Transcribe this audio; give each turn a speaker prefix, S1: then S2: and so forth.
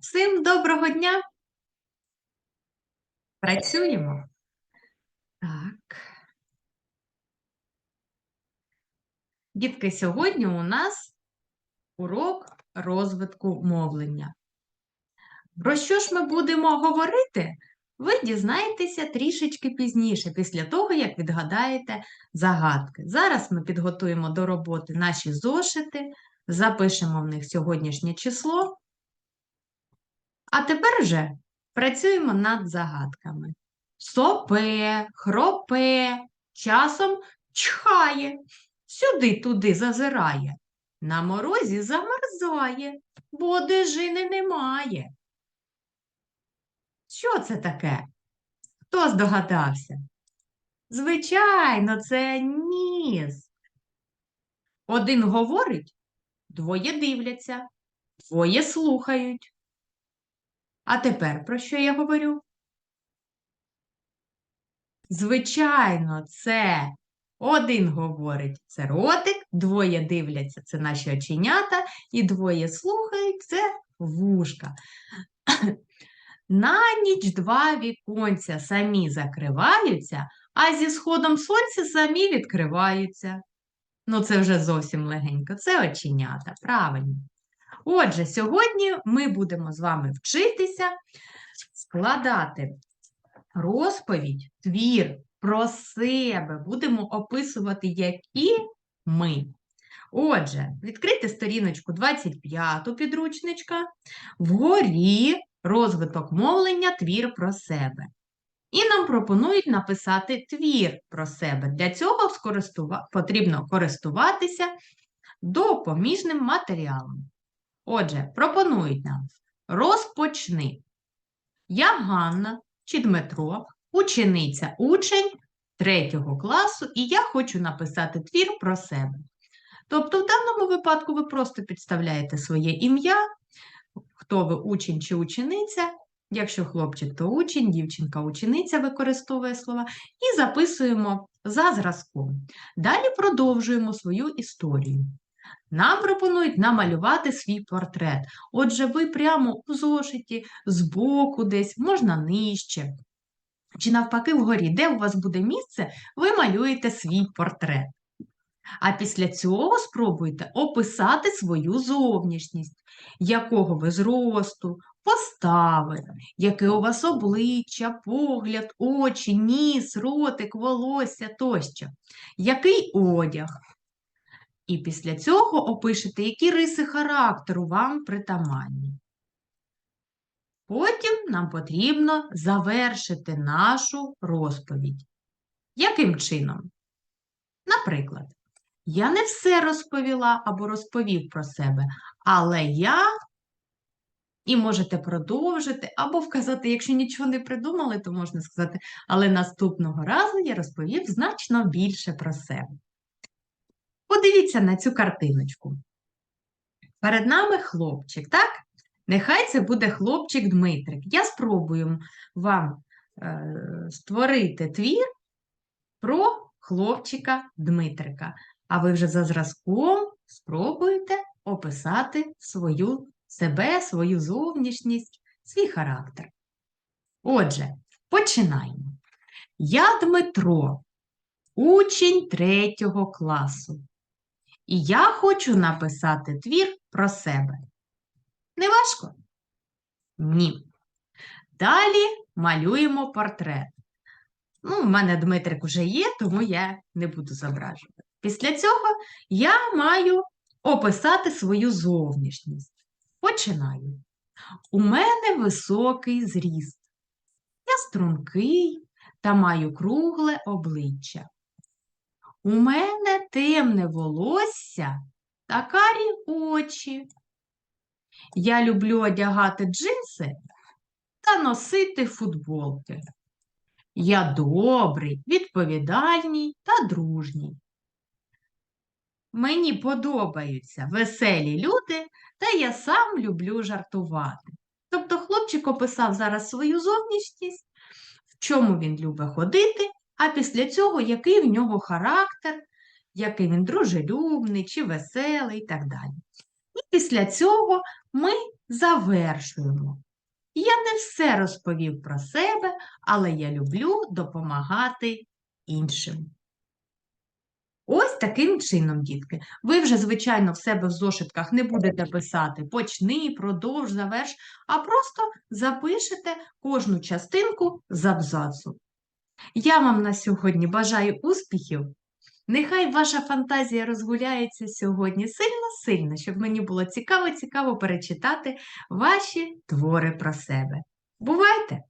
S1: Всім доброго дня. Працюємо. Так. Дітки, сьогодні у нас урок розвитку мовлення. Про що ж ми будемо говорити? Ви дізнаєтеся трішечки пізніше, після того, як відгадаєте загадки. Зараз ми підготуємо до роботи наші зошити, запишемо в них сьогоднішнє число. А тепер вже працюємо над загадками. Сопе, хропе, часом чхає, сюди-туди зазирає, на морозі замерзає, бо одежини немає. Що це таке? Хто здогадався? Звичайно, це ніс. Один говорить, двоє дивляться, двоє слухають. А тепер про що я говорю? Звичайно, це один говорить це ротик, двоє дивляться це наші оченята, і двоє слухають це вушка. На ніч два віконця самі закриваються, а зі сходом сонця самі відкриваються. Ну, це вже зовсім легенько, це оченята, правильно. Отже, сьогодні ми будемо з вами вчитися складати розповідь, твір про себе. Будемо описувати, які ми. Отже, відкрийте сторіночку 25 підручничка, вгорі розвиток мовлення, твір про себе. І нам пропонують написати твір про себе. Для цього потрібно користуватися допоміжним матеріалом. Отже, пропонують нам розпочни. Я Ганна чи Дмитро, учениця, учень 3 класу, і я хочу написати твір про себе. Тобто, в даному випадку ви просто підставляєте своє ім'я, хто ви учень чи учениця. Якщо хлопчик, то учень, дівчинка, учениця використовує слова, і записуємо за зразком. Далі продовжуємо свою історію. Нам пропонують намалювати свій портрет. Отже, ви прямо в зошиті, збоку десь, можна нижче. Чи навпаки вгорі, де у вас буде місце, ви малюєте свій портрет. А після цього спробуйте описати свою зовнішність, якого ви зросту, постави, яке у вас обличчя, погляд, очі, ніс, ротик, волосся тощо, який одяг. І після цього опишете, які риси характеру вам притаманні. Потім нам потрібно завершити нашу розповідь. Яким чином? Наприклад, я не все розповіла або розповів про себе, але я, і можете продовжити, або вказати, якщо нічого не придумали, то можна сказати, але наступного разу я розповів значно більше про себе. Подивіться на цю картиночку. Перед нами хлопчик, так? Нехай це буде хлопчик Дмитрик. Я спробую вам е, створити твір про хлопчика Дмитрика. А ви вже за зразком спробуйте описати свою себе, свою зовнішність, свій характер. Отже, починаємо. Я Дмитро, учень третього класу. І я хочу написати твір про себе. Не важко? Ні. Далі малюємо портрет. Ну, У мене Дмитрик вже є, тому я не буду зображувати. Після цього я маю описати свою зовнішність. Починаю. У мене високий зріст. Я стрункий та маю кругле обличчя. У мене темне волосся та карі очі. Я люблю одягати джинси та носити футболки. Я добрий, відповідальний та дружній. Мені подобаються веселі люди, та я сам люблю жартувати. Тобто хлопчик описав зараз свою зовнішність, в чому він любить ходити, а після цього який в нього характер, який він дружелюбний чи веселий і так далі. І після цього ми завершуємо. Я не все розповів про себе, але я люблю допомагати іншим. Ось таким чином, дітки. Ви вже, звичайно, в себе в зошитках не будете писати почни, продовж, заверш, а просто запишете кожну частинку з абзацу. Я вам на сьогодні бажаю успіхів. Нехай ваша фантазія розгуляється сьогодні сильно-сильно, щоб мені було цікаво-цікаво перечитати ваші твори про себе. Бувайте!